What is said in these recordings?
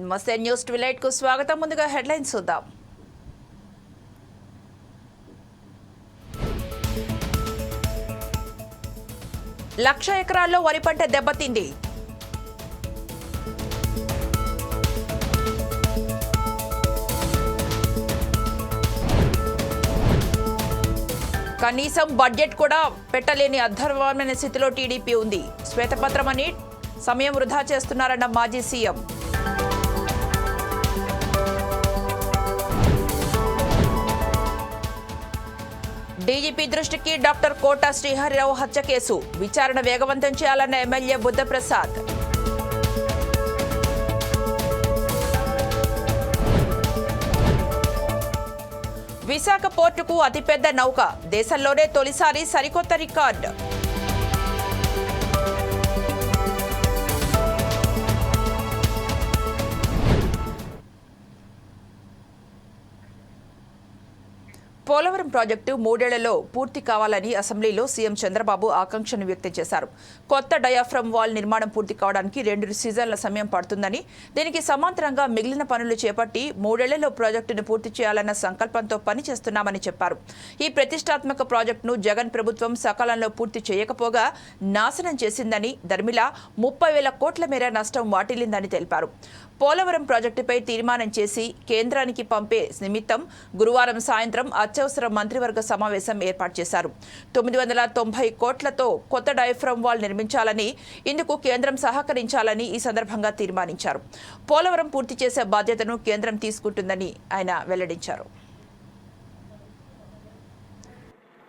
నమస్తే న్యూస్ ట్విలైట్కు స్వాగతం. ముందుగా హెడ్లైన్స్ చూద్దాం. లక్ష ఎకరాల్లో వరి పంట దెబ్బతింది. కనీసం బడ్జెట్ కూడా పెట్టలేని అధర్వమైన స్థితిలో టీడీపీ ఉంది. శ్వేతపత్రమని సమయం వృధా చేస్తున్నారన్న మాజీ సీఎం. డీజీపీ దృష్టికి డాక్టర్ కోట శ్రీహరిరావు హత్య కేసు. విచారణ వేగవంతం చేయాలన్న ఎమ్మెల్యే బుద్ధప్రసాద్. విశాఖ పోర్టుకు అతిపెద్ద నౌక. దేశంలోనే తొలిసారి సరికొత్త రికార్డు. పోలవరం ప్రాజెక్టు మూడేళ్ళలో పూర్తి కావాలని అసెంబ్లీలో సీఎం చంద్రబాబు ఆకాంక్షను వ్యక్తం చేశారు. కొత్త డయాఫ్రమ్ వాల్ నిర్మాణం పూర్తి కావడానికి రెండు సీజన్ల సమయం పడుతుందని దీనికి సమాంతరంగా మిగిలిన పనులు చేపట్టి మూడేళ్ళలో ప్రాజెక్టును పూర్తి చేయాలన్న సంకల్పంతో పనిచేస్తున్నామని చెప్పారు. ఈ ప్రతిష్టాత్మక ప్రాజెక్టును జగన్ ప్రభుత్వం సకాలంలో పూర్తి చేయకపోగా నాశనం చేసిందని ధర్మిల ముప్పై వేల కోట్ల మేర నష్టం వాటిల్లిందని తెలిపారు. పోలవరం ప్రాజెక్టుపై తీర్మానం చేసి కేంద్రానికి పంపే నిమిత్తం గురువారం సాయంత్రం అత్యవసర మంత్రివర్గ సమావేశం ఏర్పాటు చేశారు. తొమ్మిది వందల తొంభై కోట్లతో కొత్త డైఫ్రమ్ వాల్ నిర్మించాలని ఇందుకు కేంద్రం సహకరించాలని ఈ సందర్భంగా తీర్మానించారు. పోలవరం పూర్తి చేసే బాధ్యతను కేంద్రం తీసుకుంటుందని ఆయన వెల్లడించారు.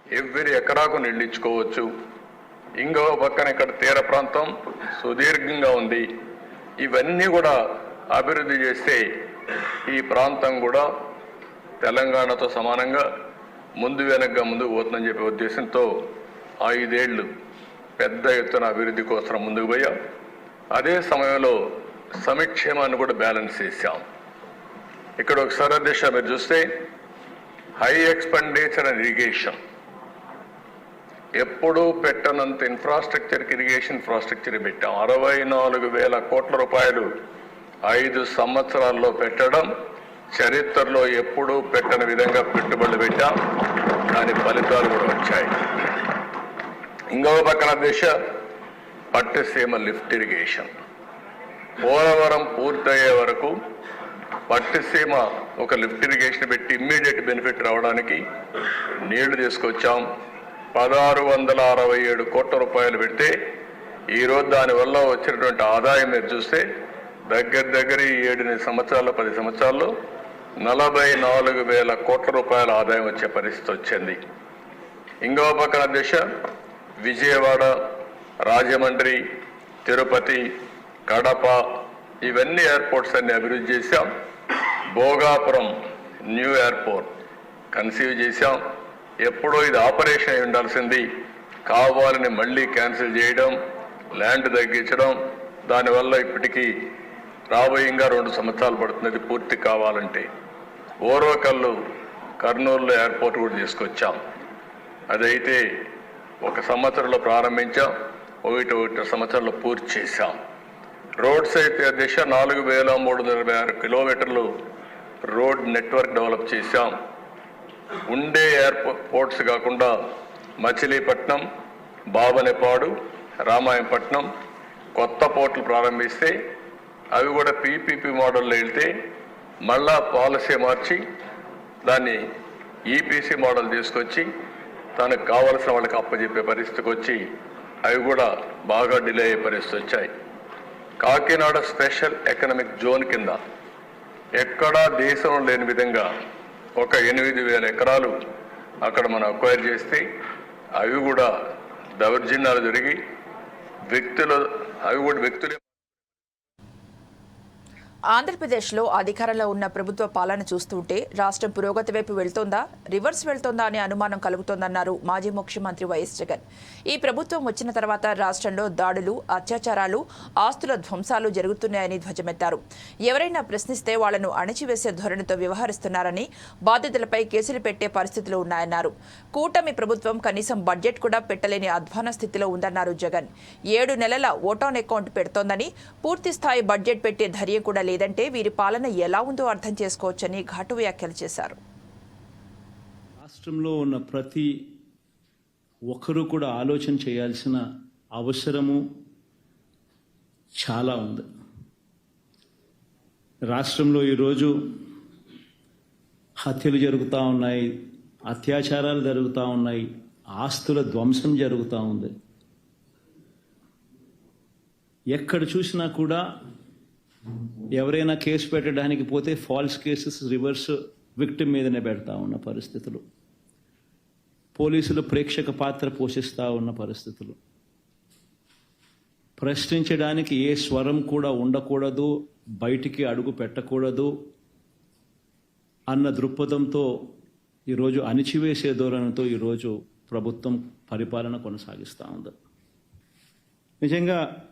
ఎవ్రీ ఎకరాకు ఇంకో పక్కన ఇక్కడ తీర ప్రాంతం సుదీర్ఘంగా ఉంది. ఇవన్నీ కూడా అభివృద్ధి చేస్తే ఈ ప్రాంతం కూడా తెలంగాణతో సమానంగా ముందు వెనక్గా ముందుకు పోతుందని చెప్పే ఉద్దేశంతో ఐదేళ్ళు పెద్ద ఎత్తున అభివృద్ధి కోసం ముందుకు పోయాం. అదే సమయంలో సమిక్షేమాన్ని కూడా బ్యాలెన్స్ చేశాం. ఇక్కడ ఒకసారి దిశ మీరు చూస్తే హై ఎక్స్పెండిచర్ అండ్ ఇరిగేషన్. ఎప్పుడూ పెట్టనంత ఇన్ఫ్రాస్ట్రక్చర్కి ఇరిగేషన్ ఇన్ఫ్రాస్ట్రక్చర్ పెట్టాం. అరవై నాలుగు వేల కోట్ల రూపాయలు ఐదు సంవత్సరాల్లో పెట్టడం చరిత్రలో ఎప్పుడూ పెట్టని విధంగా పెట్టుబడులు పెట్టాం. దాని ఫలితాలు కూడా వచ్చాయి. ఇంకొక పక్కన దిశ పట్టిసీమ లిఫ్ట్ ఇరిగేషన్. పోలవరం పూర్తయ్యే వరకు పట్టిసీమ ఒక లిఫ్ట్ ఇరిగేషన్ పెట్టి ఇమ్మీడియట్ బెనిఫిట్ రావడానికి నీళ్ళు తీసుకొచ్చాం. పదహారు వందల అరవై ఏడు కోట్ల రూపాయలు పెడితే ఈరోజు దానివల్ల వచ్చినటువంటి ఆదాయం మీరు చూస్తే దగ్గర దగ్గర ఈ ఏడెనిమిది సంవత్సరాలు పది సంవత్సరాల్లో నలభై నాలుగు వేల కోట్ల రూపాయల ఆదాయం వచ్చే పరిస్థితి వచ్చింది. ఇంకో పక్కన దిశ విజయవాడ రాజమండ్రి తిరుపతి కడప ఇవన్నీ ఎయిర్పోర్ట్స్ అన్ని అభివృద్ధి చేశాం. భోగాపురం న్యూ ఎయిర్పోర్ట్ కన్సీవ్ చేశాం. ఎప్పుడో ఇది ఆపరేషన్ అయి ఉండాల్సింది. కావాలని మళ్ళీ క్యాన్సిల్ చేయడం ల్యాండ్ తగ్గించడం దానివల్ల ఇప్పటికీ రాబోయేగా రెండు సంవత్సరాలు పడుతుంది పూర్తి కావాలంటే ఓర్వకల్లు కర్నూలులో ఎయిర్పోర్ట్ కూడా తీసుకొచ్చాం. అదైతే ఒక సంవత్సరంలో ప్రారంభించాం ఒకటి ఒకటి సంవత్సరంలో పూర్తి చేశాం. రోడ్స్ అయితే దిశ నాలుగు వేల మూడు వందల ఇరవై ఆరు కిలోమీటర్లు రోడ్ నెట్వర్క్ డెవలప్ చేశాం. ఉండే ఎయిర్పోర్ట్స్ కాకుండా మచిలీపట్నం బాబనేపాడు రామాయంపట్నం కొత్త పోర్టులు ప్రారంభిస్తే అవి కూడా పీపీపీ మోడల్లో వెళ్తే మళ్ళా పాలసీ మార్చి దాన్ని ఈపీసీ మోడల్ తీసుకొచ్చి తనకు కావలసిన వాళ్ళకి అప్పచెప్పే పరిస్థితికి వచ్చి అవి కూడా బాగా డిలే అయ్యే పరిస్థితి వచ్చాయి. కాకినాడ స్పెషల్ ఎకనామిక్ జోన్ కింద ఎక్కడా దేశంలో లేని విధంగా ఒక ఎనిమిది వేల ఎకరాలు అక్కడ మనం అక్వైర్ చేస్తే అవి కూడా దౌర్జన్యాలు జరిగి వ్యక్తులు అవి కూడా వ్యక్తులే ఆంధ్రప్రదేశ్లో అధికారంలో ఉన్న ప్రభుత్వ పాలన చూస్తుంటే రాష్ట్రం పురోగతి వైపు వెళ్తోందా? రివర్స్ వెళ్తోందా అనే అనుమానం కలుగుతోందన్నారు మాజీ ముఖ్యమంత్రి వైఎస్ జగన్. ఈ ప్రభుత్వం వచ్చిన తర్వాత రాష్ట్రంలో దాడులు అత్యాచారాలు ఆస్తుల ధ్వంసాలు జరుగుతున్నాయని ధ్వజమెత్తారు. ఎవరైనా ప్రశ్నిస్తే వాళ్ళను అణిచివేసే ధోరణితో వ్యవహరిస్తున్నారని బాధితులపై కేసులు పెట్టే పరిస్థితులు ఉన్నాయన్నారు. కూటమి ప్రభుత్వం కనీసం బడ్జెట్ కూడా పెట్టలేని అధ్వాన స్థితిలో ఉందన్నారు జగన్. ఏడు నెలల ఓటాన్ అకౌంట్ పెడుతోందని పూర్తి స్థాయి బడ్జెట్ పెట్టే ధైర్యం కూడా లేదంటే వీరి పాలన ఎలా ఉందో అర్థం చేసుకోవచ్చని ఘాటు వ్యాఖ్యలు చేశారు. రాష్ట్రంలో ఉన్న ప్రతి ఒక్కరూ కూడా ఆలోచన చేయాల్సిన అవసరము చాలా ఉంది. రాష్ట్రంలో ఈరోజు హత్యలు జరుగుతూ ఉన్నాయి అత్యాచారాలు జరుగుతూ ఉన్నాయి ఆస్తుల ధ్వంసం జరుగుతూ ఉంది. ఎక్కడ చూసినా కూడా ఎవరైనా కేసు పెట్టడానికి పోతే ఫాల్స్ కేసెస్ రివర్స్ విక్టిమ్ మీదనే పెడతా ఉన్న పరిస్థితులు. పోలీసులు ప్రేక్షక పాత్ర పోషిస్తూ ఉన్న పరిస్థితులు. ప్రశ్నించడానికి ఏ స్వరం కూడా ఉండకూడదు బయటికి అడుగు పెట్టకూడదు అన్న దృక్పథంతో ఈరోజు అణిచివేసే ధోరణితో ఈరోజు ప్రభుత్వం పరిపాలన కొనసాగిస్తూ ఉంది. నిజంగా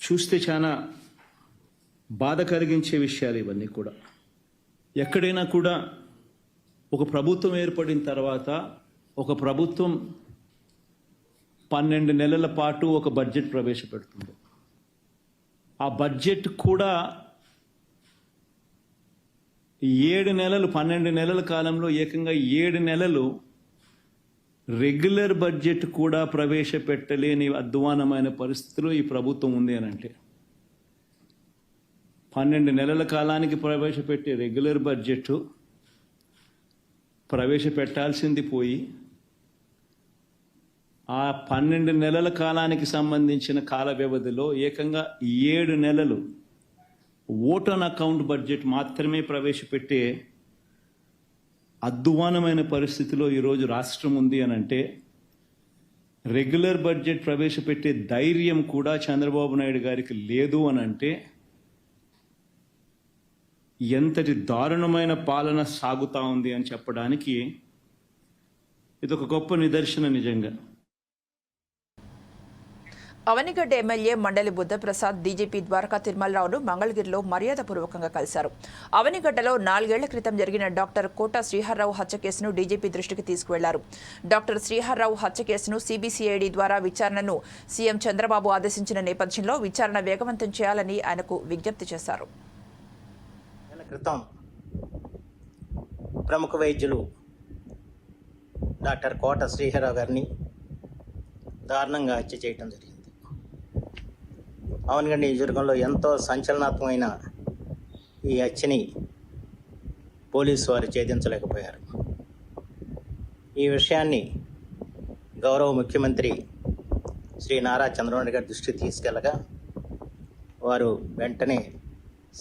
చూస్తే చాలా బాధ కలిగించే విషయాలు ఇవన్నీ కూడా. ఎక్కడైనా కూడా ఒక ప్రభుత్వం ఏర్పడిన తర్వాత ఒక ప్రభుత్వం పన్నెండు నెలల పాటు ఒక బడ్జెట్ ప్రవేశపెడుతుంది. ఆ బడ్జెట్ కూడా ఏడు నెలలు పన్నెండు నెలల కాలంలో ఏకంగా ఏడు నెలలు రెగ్యులర్ బడ్జెట్ కూడా ప్రవేశపెట్టలేని అధ్వానమైన పరిస్థితిలో ఈ ప్రభుత్వం ఉంది అని అంటే. పన్నెండు నెలల కాలానికి ప్రవేశపెట్టే రెగ్యులర్ బడ్జెట్ ప్రవేశపెట్టాల్సింది పోయి ఆ పన్నెండు నెలల కాలానికి సంబంధించిన కాల వ్యవధిలో ఏకంగా ఏడు నెలలు ఓటన్ అకౌంట్ బడ్జెట్ మాత్రమే ప్రవేశపెట్టే అద్వానమైన పరిస్థితిలో ఈరోజు రాష్ట్రం ఉంది అని అంటే రెగ్యులర్ బడ్జెట్ ప్రవేశపెట్టే ధైర్యం కూడా చంద్రబాబు నాయుడు గారికి లేదు అని అంటే ఎంతటి దారుణమైన పాలన సాగుతా ఉంది అని చెప్పడానికి ఇది ఒక గొప్ప నిదర్శన నిజంగా. అవనిగడ్డ ఎమ్మెల్యే మండలి బుద్ధప్రసాద్ డీజీపీ ద్వారకా తిరుమలరావును మంగళగిరిలో మర్యాదపూర్వకంగా కలిశారు. అవనిగడ్డలో నాలుగేళ్ళ క్రితం జరిగిన డాక్టర్ కోట శ్రీహర్రావు హత్య కేసును డీజీపీ దృష్టికి తీసుకువెళ్ళారు. డాక్టర్ శ్రీహర్రావు హత్య కేసును సీబీసీఐడి ద్వారా విచారణను సీఎం చంద్రబాబు ఆదేశించిన నేపథ్యంలో విచారణ వేగవంతం చేయాలని ఆయనకు విజ్ఞప్తి చేశారు. క్రితం ప్రముఖ వైద్యులు డాక్టర్ కోట శ్రీహరావు గారిని దారుణంగా హత్య చేయటం జరిగింది. అవనగండి నియోజకవర్గంలో ఎంతో సంచలనాత్మకమైన ఈ హత్యని పోలీసు వారు ఛేదించలేకపోయారు. ఈ విషయాన్ని గౌరవ ముఖ్యమంత్రి శ్రీ నారా చంద్రబాబు గారి దృష్టికి తీసుకెళ్ళగా వారు వెంటనే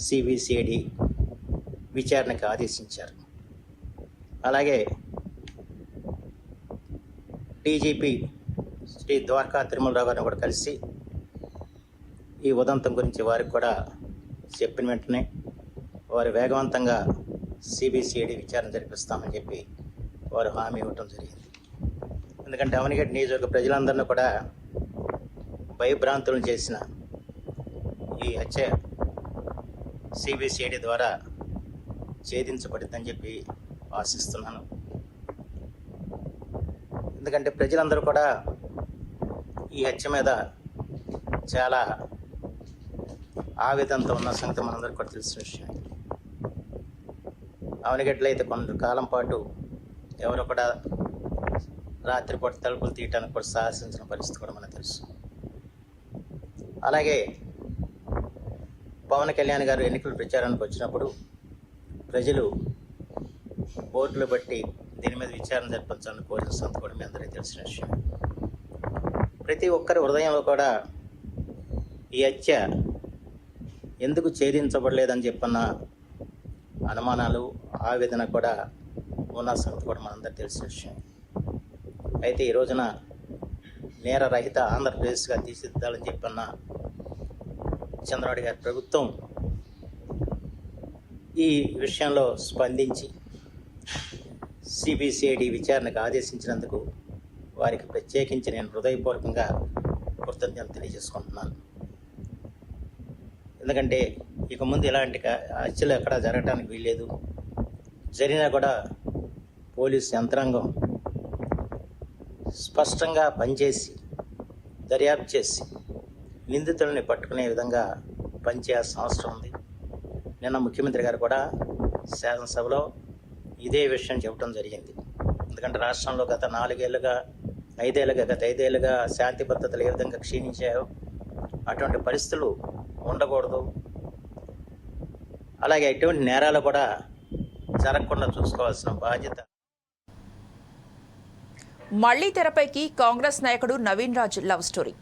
సిబిసిఐడి విచారణకు ఆదేశించారు. అలాగే డీజీపీ శ్రీ ద్వారకా తిరుమలరావు గారిని కూడా కలిసి ఈ ఉదంతం గురించి వారికి కూడా చెప్పిన వెంటనే వారు వేగవంతంగా సిబిసిఐడి విచారణ జరిపిస్తామని చెప్పి వారు హామీ ఇవ్వటం జరిగింది. ఎందుకంటే అవనిగడ్డ నియోజకవర్గ ప్రజలందరినీ కూడా భయభ్రాంతులను చేసిన ఈ హత్య సిబిసిఐడి ద్వారా ఛేదించబడిందని చెప్పి ఆశిస్తున్నాను. ఎందుకంటే ప్రజలందరూ కూడా ఈ హత్య మీద చాలా ఆవేదంతో ఉన్న సంగతి మనందరికీ కూడా తెలిసిన విషయం. అవనిగడ్డలో అయితే కొంతకాలం పాటు ఎవరు కూడా రాత్రిపూట తలుపులు తీయటానికి కూడా సాహసించిన పరిస్థితి కూడా మనకు తెలుసు. అలాగే పవన్ కళ్యాణ్ గారు ఎన్నికల ప్రచారానికి వచ్చినప్పుడు ప్రజలు ఓట్లు బట్టి దీని మీద విచారణ జరిపించాలని కోరిన సంగతి కూడా మీ అందరికీ తెలిసిన విషయం. ప్రతి ఒక్కరి హృదయంలో కూడా ఈ హత్య ఎందుకు ఛేదించబడలేదని చెప్పన్న అనుమానాలు ఆవేదన కూడా ఉన్న సంగతి కూడా మనందరికీ తెలిసిన విషయం. అయితే ఈ రోజున నేరరహిత ఆంధ్రప్రదేశ్గా తీర్చిదిద్దాలని చెప్పన్న చంద్రబాబు గారి ప్రభుత్వం ఈ విషయంలో స్పందించి సిబిసిఐడి విచారణకు ఆదేశించినందుకు వారికి ప్రత్యేకించి నేను హృదయపూర్వకంగా కృతజ్ఞతలు తెలియజేసుకుంటున్నాను. ఎందుకంటే ఇక ముందు ఇలాంటి హత్యలు ఎక్కడా జరగడానికి వీల్లేదు. జరిగినా కూడా పోలీస్ యంత్రాంగం స్పష్టంగా పనిచేసి దర్యాప్తు చేసి నిందితులని పట్టుకునే విధంగా పనిచేయాల్సిన అవసరం ఉంది. నిన్న ముఖ్యమంత్రి గారు కూడా శాసనసభలో ఇదే విషయం చెప్పడం జరిగింది. ఎందుకంటే రాష్ట్రంలో గత నాలుగేళ్ళుగా ఐదేళ్ళుగా గత ఐదేళ్ళుగా శాంతి భద్రతలు ఏ విధంగా క్షీణించాయో అటువంటి పరిస్థితులు ఉండకూడదు. అలాగే ఎటువంటి నేరాలు కూడా జరగకుండా చూసుకోవాల్సిన బాధ్యత మళ్ళీ తెరపైకి కాంగ్రెస్ నాయకుడు నవీన్ రాజ్ లవ్ స్టోరీ.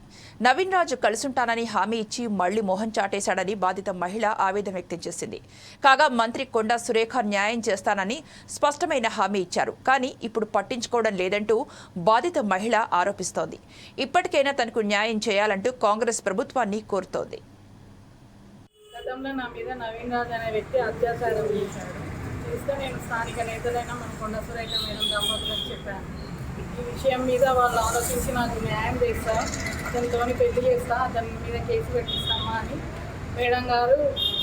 నవీన్ రాజు కలుసుంటానని హామీ ఇచ్చి మళ్ళీ మోహన్ చాటేశాడని బాధిత మహిళ ఆవేదన వ్యక్తం చేసింది. కాగా మంత్రి కొండా సురేఖ న్యాయం చేస్తానని స్పష్టమైన హామీ ఇచ్చారు. కానీ ఇప్పుడు పట్టించుకోవడం లేదంటూ బాధిత మహిళ ఆరోపిస్తోంది. ఇప్పటికైనా తనకు న్యాయం చేయాలంటూ కాంగ్రెస్ ప్రభుత్వాన్ని కోరుతోంది. గతంలో నా మీద నవీన్ రాజ్ అనే వ్యక్తి అత్యాచారం చేశాడు. చేస్తే నేను స్థానిక నేతలైన మన కొండ సురేఖ మేడం దంపతులకు చెప్పాను. ఈ విషయం మీద వాళ్ళు ఆలోచించి నాకు న్యాయం చేస్తా అతనితోని పెళ్ళి చేస్తా అతని మీద కేసు పెట్టిస్తామా అని మేడం గారు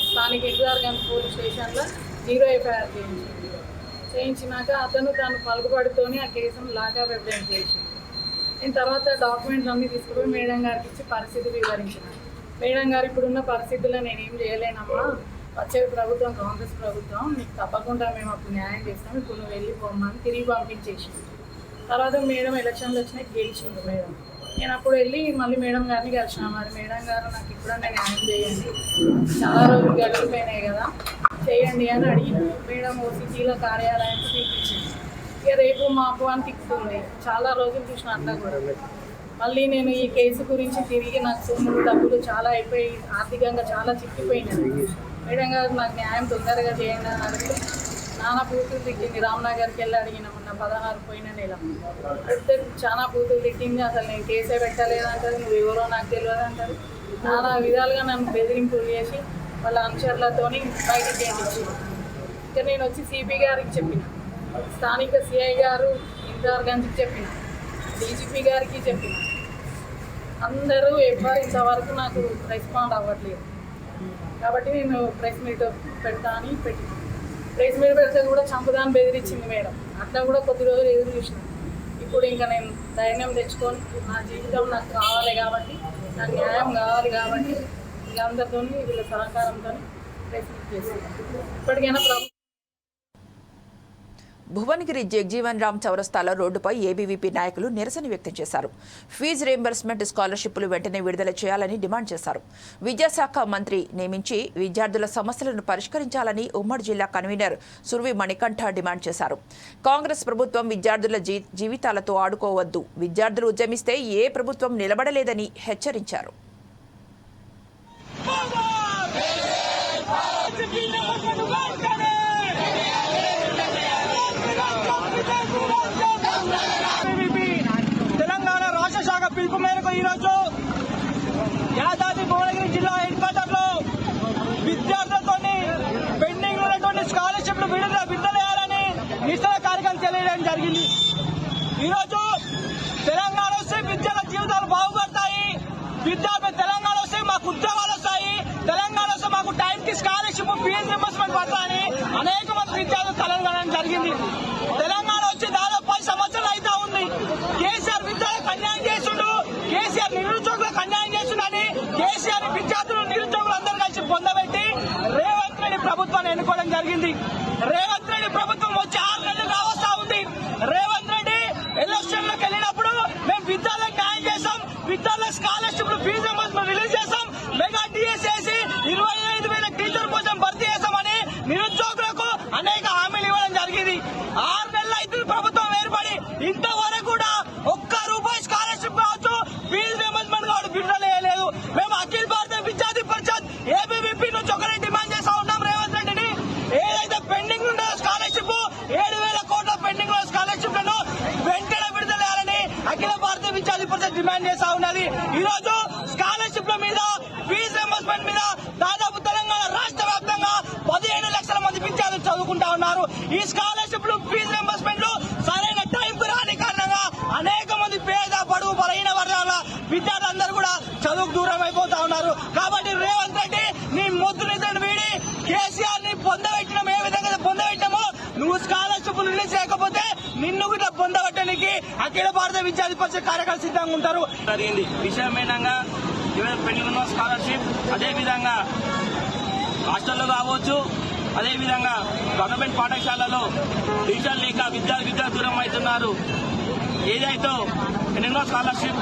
స్థానిక ఇంటిదార్గంజ్ పోలీస్ స్టేషన్లో జీరో ఎఫ్ఐఆర్ చేయించింది. చేయించినాక అతను తను పలుకుబడితోని ఆ కేసును లాగా రిప్రజెంట్ చేసింది. నేను తర్వాత డాక్యుమెంట్స్ అన్నీ తీసుకుపోయి మేడం గారికి ఇచ్చి పరిస్థితి వివరించిన మేడం గారు ఇప్పుడున్న పరిస్థితుల్లో నేను ఏం చేయలేనమ్మా వచ్చే ప్రభుత్వం కాంగ్రెస్ ప్రభుత్వం నీకు తప్పకుండా మేము అప్పుడు న్యాయం చేస్తాం ఇప్పుడు నువ్వు వెళ్ళిపోమ్మని తిరిగి పంపించేసింది. తర్వాత మేడం ఎలక్షన్లు వచ్చినాయి గెలిచింది మేడం. నేను అప్పుడు వెళ్ళి మళ్ళీ మేడం గారిని కలిసిన మరి మేడం గారు నాకు ఇప్పుడన్నా న్యాయం చేయండి. చాలా రోజులు గడిచిపోయినాయి కదా చేయండి అని అడిగిన మేడం ఓ సిటీలో కార్యాలయానికి తీపించింది ఇక రేపు మాకు అని తిక్కుతుంది చాలా రోజులు చూసిన అట్లా కూడా. మళ్ళీ నేను ఈ కేసు గురించి తిరిగి నాకు సొమ్ములు డబ్బులు చాలా అయిపోయి ఆర్థికంగా చాలా చిక్కిపోయినాయి మేడం గారు నాకు న్యాయం తొందరగా చేయండి అని అడిగితే నానా పూతులు తిట్టింది. రామ్నగర్కి వెళ్ళి అడిగిన మొన్న పదహారు పోయిన నెల. అడిగితే చాలా పూతులు తిట్టింది. అసలు నేను కేసే పెట్టలేదంటారు నువ్వు ఎవరో నాకు తెలియదు అంటారు నానా విధాలుగా నన్ను బెదిరింపులు చేసి వాళ్ళ అనుచరులతోని బయటికి చేయించింది ఇంకా నేను వచ్చి సిపి గారికి చెప్పిన. స్థానిక సిఐ గారు ఇంతవరగంజ్కి చెప్పిన. డీజీపీ గారికి చెప్పిన. అందరూ ఎవ్వరు ఇంతవరకు నాకు రెస్పాండ్ అవ్వట్లేదు. కాబట్టి నేను ప్రెస్ మీట్ పెడతా అని పెట్టి ప్లేస్ మీద పెడితే కూడా చంపుదాన్ని బెదిరించింది మేడం. అట్లా కూడా కొద్ది రోజులు ఎదురు చూసిన. ఇప్పుడు ఇంకా నేను ధైర్యం తెచ్చుకొని నా జీవితం నాకు కావాలి కాబట్టి నాకు న్యాయం కావాలి కాబట్టి వీళ్ళందరితో వీళ్ళ సహకారంతో ప్రయత్నం చేస్తాను ఇప్పటికైనా ప్రభుత్వం భువనగిరి జగ్జీవన్ రామ్ చౌరస్తాలో రోడ్డుపై ఏబీవీపీ నాయకులు నిరసన వ్యక్తం చేశారు. ఫీజు రీంబర్స్మెంట్ స్కాలర్షిప్లు వెంటనే విడుదల చేయాలని డిమాండ్ చేశారు. విద్యాశాఖ మంత్రి నియమించి విద్యార్థుల సమస్యలను పరిష్కరించాలని ఉమ్మడి జిల్లా కన్వీనర్ సుర్వి మణికంఠ డిమాండ్ చేశారు. కాంగ్రెస్ ప్రభుత్వం విద్యార్థుల జీ- జీవితాలతో ఆడుకోవద్దు. విద్యార్థులు ఉద్యమిస్తే ఏ ప్రభుత్వం నిలబడలేదని హెచ్చరించారు. పిలుపు మేరకు ఈరోజు యాదాద్రి భువనగిరి జిల్లా హెడ్ క్వార్టర్లో విద్యార్థులతో పెండింగ్ ఉన్నటువంటి స్కాలర్షిప్లు విడుదల విడుదల నిరసన కార్యక్రమం తెలియడం జరిగింది. ఈరోజు తెలంగాణ వస్తే విద్యార్థుల జీవితాలు బాగుపడతాయి. విద్యార్థులు తెలంగాణ వస్తే మాకు ఉద్యోగాలు వస్తాయి. తెలంగాణ వస్తే మాకు టైంకి స్కాలర్షిప్ ఫీజు రింబర్స్మెంట్ పడతాయని అనేక మంది విద్యార్థులు తెలంగాణ జరిగింది తెలంగాణ వచ్చి దాదాపు పది సంవత్సరాలు అయితే ఉంది కేసీఆర్ విద్యార్థులకు అన్యాయం చేస్తుండు కేసీఆర్ నిరుద్యోగులకు అన్యాయం చేస్తుండని కేసీఆర్ విద్యార్థులు నిరుద్యోగులు అందరూ కలిసి పొందబెట్టి రేవంత్ రెడ్డి ప్రభుత్వాన్ని ఎన్నుకోవడం జరిగింది. రేవంత్ రెడ్డి ప్రభుత్వం వచ్చి ఆరు నెలలు కావస్తా ఉంది రేవంత్ రెడ్డి ఎలక్షన్లోకి వెళ్ళినప్పుడు మేము విద్యార్థులకు న్యాయం చేస్తాం విద్యార్థుల స్కాలర్షిప్ ఫీజు రింబర్స్మెంట్ రిలీజ్ చేస్తాం మెగా డిఎస్ వేసి ఇరవై ఐదు వేల టీచర్ కోసం భర్తీ చేస్తామని నిరుద్యోగులకు అనేక హామీలు ఇవ్వడం జరిగింది ఆరు నెలలు అయితే ప్రభుత్వం ఏర్పడి ఇంతవరకు కూడా ఒక్క రూపాయి స్కాలర్షిప్ కావచ్చు ఫీజు రింబర్స్మెంట్ కావచ్చు విడుదల చేయలేదు మేము అఖిల భారత విద్యార్థి పరిషత్ ఏబీవీపీ నుంచి ఒకటే డిమాండ్ చేస్తా ఉన్నాం రేవంత్ రెడ్డిని ఏదైతే పెండింగ్ ఉందో స్కాలర్షిప్ ఏడు వేల కోట్ల పెండింగ్ ఉన్న స్కాలర్షిప్లను వెంటనే విడుదల చేయాలని అఖిల భారత విద్యార్థి పరిషత్ డిమాండ్ చేస్తా ఉన్నది. ఈ రోజు స్కాలర్షిప్ల మీద ఫీజు రింబర్స్మెంట్ మీద దాదాపు తెలంగాణ రాష్ట్ర వ్యాప్తంగా పదిహేను లక్షల మంది విద్యార్థులు చదువుకుంటా ఉన్నారు. ఈ స్కాలర్షిప్లు ఫీజు రింబర్స్మెంట్లు సరైన టైంకు రాని కారణంగా అనేక మంది పేద పడుగు బలహీన వర్గాల విద్యార్థులందరూ కూడా చదువుకు దూరం అయిపోతా ఉన్నారు. కాబట్టి రేవంత్ రెడ్డి నీ మొద్దు నిద్రను వీడి కేసీఆర్ని పొందబెట్టి నువ్వు స్కాలర్షిప్ రిలీజ్ చేయకపోతే నిన్ను కూడా పొందవటానికి అఖిల భారత విద్యార్థి పరిషత్ కార్యక్రమం సిద్ధంగా ఉంటారు. జరిగింది. విషయమేనంగా ఏంటంగా పెండింగ్ స్కాలర్షిప్ అదేవిధంగా హాస్టల్లో కావచ్చు అదేవిధంగా గవర్నమెంట్ పాఠశాలలో టీచర్ లేక విద్యార్థి విద్యార్థి దూరం అవుతున్నారు. ఏదైతే ఎన్నెన్నో స్కాలర్షిప్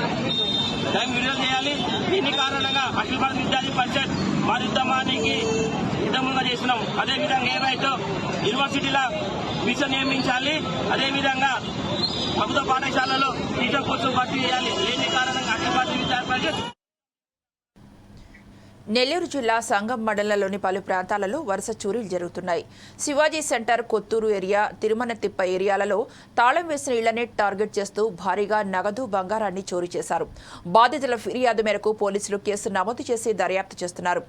టైం విడుదల చేయాలి దీని కారణంగా అఖిల భారత విద్యార్థి పరిషత్ మారుద్యమానికి సిద్ధంగా చేసినాం. అదేవిధంగా ఏవైతే యూనివర్సిటీల ఫీజు నియమించాలి అదేవిధంగా ప్రభుత్వ పాఠశాలలో టీచర్ పోస్టులు భర్తీ చేయాలి. లేని కారణంగా అఖిల భారత విద్యార్థి నెల్లూరు జిల్లా సంగం మండలంలోని పలు ప్రాంతాలలో వరుస చోరీలు జరుగుతున్నాయి. శివాజీ సెంటర్ కొత్తూరు ఏరియా తిరుమనతిప్ప ఏరియాలలో తాళం వేసిన ఇళ్ళనే టార్గెట్ చేస్తూ భారీగా నగదు బంగారాన్ని చోరీ చేశారు. బాధితుల ఫిర్యాదు మేరకు పోలీసులు కేసు నమోదు చేసి దర్యాప్తు చేస్తున్నారు.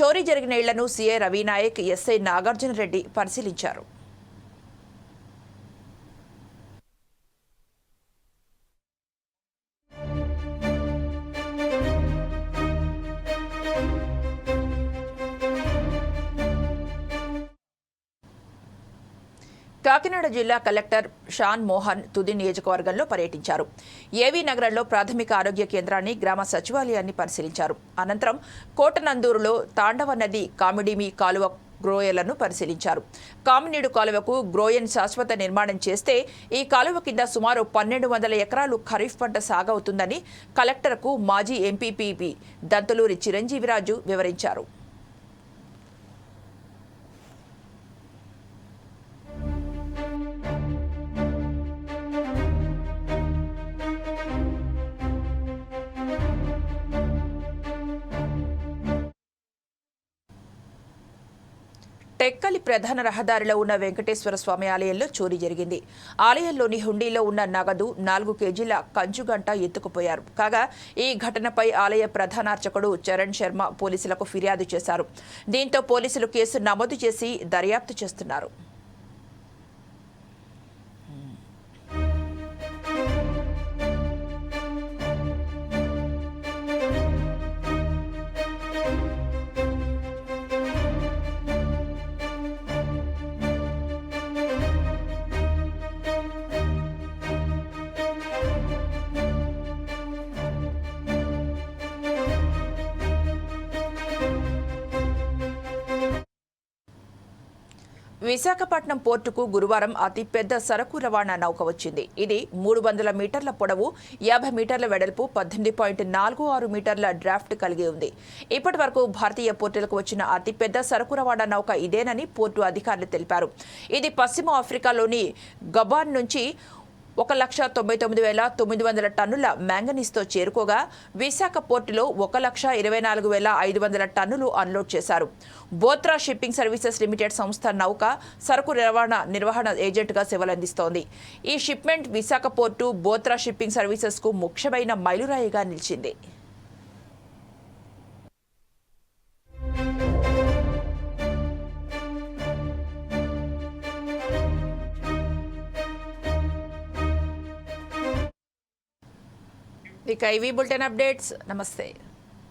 చోరీ జరిగిన ఇళ్ళను సీఐ రవినాయక్ ఎస్ఐ నాగార్జున రెడ్డి పరిశీలించారు. కాకినాడ జిల్లా కలెక్టర్ షాన్ మోహన్ తుది నియోజకవర్గంలో పర్యటించారు. ఏవీ నగరంలో ప్రాథమిక ఆరోగ్య కేంద్రాన్ని గ్రామ సచివాలయాన్ని పరిశీలించారు. అనంతరం కోటనందూరులో తాండవ నది కామిడిమి కాలువ గ్రోయలను పరిశీలించారు. కామినీడు కాలువకు గ్రోయన్ శాశ్వత నిర్మాణం చేస్తే ఈ కాలువ కింద సుమారు పన్నెండు వందల ఎకరాలు ఖరీఫ్ పంట సాగవుతుందని కలెక్టర్కు మాజీ ఎంపీపీ దంతలూరి చిరంజీవిరాజు వివరించారు. టెక్కలి ప్రధాన రహదారిలో ఉన్న వెంకటేశ్వర స్వామి ఆలయంలో చోరీ జరిగింది. ఆలయంలోని హుండీలో ఉన్న నగదు నాలుగు కేజీల కంచుగంట ఎత్తుకుపోయారు. కాగా ఈ ఘటనపై ఆలయ ప్రధానార్చకుడు చరణ్ శర్మ పోలీసులకు ఫిర్యాదు చేశారు. దీంతో పోలీసులు కేసు నమోదు చేసి దర్యాప్తు చేస్తున్నారు. విశాఖపట్నం పోర్టుకు గురువారం అతిపెద్ద సరకు రవాణా నౌక వచ్చింది. ఇది మూడు వందల మీటర్ల పొడవు యాభై మీటర్ల వెడల్పు పద్దెనిమిది పాయింట్ నాలుగు ఆరు మీటర్ల డ్రాఫ్ట్ కలిగి ఉంది. ఇప్పటి వరకు భారతీయ పోర్టులకు వచ్చిన అతిపెద్ద సరకు రవాణా నౌక ఇదేనని పోర్టు అధికారులు తెలిపారు. ఇది పశ్చిమ ఆఫ్రికాలోని గబాన్ నుంచి ఒక లక్ష తొంభై తొమ్మిది వేల తొమ్మిది వందల టన్నుల మ్యాంగనీస్తో చేరుకోగా విశాఖ పోర్టులో ఒక లక్ష ఇరవై నాలుగు వేల ఐదు వందల టన్నులు అన్లోడ్ చేశారు. బోత్రా షిప్పింగ్ సర్వీసెస్ లిమిటెడ్ సంస్థ నౌక సరుకు రవాణా నిర్వహణ ఏజెంట్గా సేవలందిస్తోంది. ఈ shipment Visakha port Bothra shipping సర్వీసెస్కు ముఖ్యమైన మైలురాయిగా నిలిచింది. ఇక ఇవి బులెటిన్ అప్డేట్స్ నమస్తే